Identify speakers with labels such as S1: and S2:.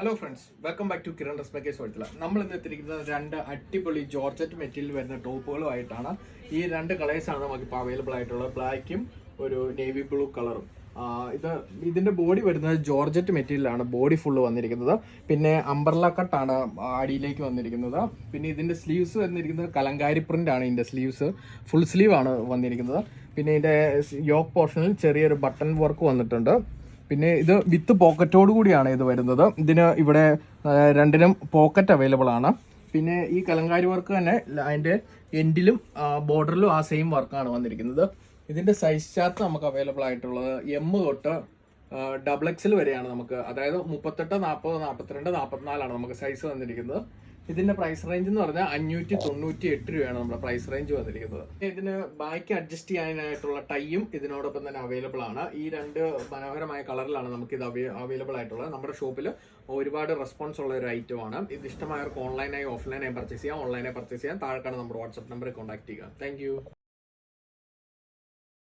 S1: Hello friends welcome back to Kiran dress makers നമ്മൾ ഇന്ന് എത്തിയിരിക്കുന്നത് രണ്ട് അടിപൊളി ജോർജറ്റ് മെറ്റീരിയൽ വരുന്ന ടോപ്പുകളുമായിട്ടാണ് ഈ രണ്ട് കളേഴ്സാണ് നമുക്കിപ്പോൾ അവൈലബിൾ ആയിട്ടുള്ളത്. ബ്ലാക്കും ഒരു നേവി ബ്ലൂ കളറും ഇത് ഇതിന്റെ ബോഡി വരുന്നത് ജോർജറ്റ് മെറ്റീരിയലാണ് ബോഡി ഫുള്ള് വന്നിരിക്കുന്നത്. പിന്നെ അംബർല കട്ടാണ് അടിയിലേക്ക് വന്നിരിക്കുന്നത്. പിന്നെ ഇതിന്റെ സ്ലീവ്സ് വന്നിരിക്കുന്നത് കലങ്കാരി പ്രിന്റ് ആണ് ഇതിന്റെ സ്ലീവ്സ് ഫുൾ സ്ലീവ് ആണ് വന്നിരിക്കുന്നത്. പിന്നെ ഇതിന്റെ യോക്ക് പോർഷനിൽ ചെറിയൊരു ബട്ടൺ വർക്ക് വന്നിട്ടുണ്ട്. പിന്നെ ഇത് വിത്ത് പോക്കറ്റോട് കൂടിയാണ് ഇത് വരുന്നത്. ഇതിന് ഇവിടെ രണ്ടിനും പോക്കറ്റ് അവൈലബിൾ ആണ്. പിന്നെ ഈ കലങ്കാരി വർക്ക് തന്നെ അതിന്റെ എൻഡിലും ബോർഡറിലും ആ സെയിം വർക്കാണ് വന്നിരിക്കുന്നത്. ഇതിന്റെ സൈസ് ചാർട്ട് നമുക്ക് അവൈലബിൾ ആയിട്ടുള്ളത് എം തൊട്ട് ഡബിൾ എക്സിൽ വരെയാണ് നമുക്ക്. അതായത് മുപ്പത്തെട്ട് നാൽപ്പത് നാൽപ്പത്തിരണ്ട് നാൽപ്പത്തിനാലാണ് നമുക്ക് സൈസ് വന്നിരിക്കുന്നത്. ഇതിന്റെ പ്രൈസ് റേഞ്ച് എന്ന് പറഞ്ഞാൽ അഞ്ഞൂറ്റി തൊണ്ണൂറ്റി എട്ട് രൂപയാണ് നമ്മുടെ പ്രൈസ് റേഞ്ച് വന്നിരിക്കുന്നത്. ഇതിന് ബാക്ക് അഡ്ജസ്റ്റ് ചെയ്യാനായിട്ടുള്ള ടൈയും ഇതിനോടൊപ്പം തന്നെ അവൈലബിൾ ആണ്. ഈ രണ്ട് മനോഹരമായ കളറിലാണ് നമുക്ക് ഇത് അവൈലബിൾ ആയിട്ടുള്ളത്. നമ്മുടെ ഷോപ്പിൽ ഒരുപാട് റെസ്പോൺസ് ഉള്ള ഒരു ഐറ്റം ആണ്. ഇത് ഇഷ്ടമായവർക്ക് ഓൺലൈനായി ഓഫ്ലൈനായി പർച്ചേസ് ചെയ്യാം. ഓൺലൈനായി പർച്ചേസ് ചെയ്യാം. താഴെക്കാണ് നമ്മുടെ വാട്സ്ആപ്പ് നമ്പറിൽ കോൺടാക്ട് ചെയ്യുക. താങ്ക്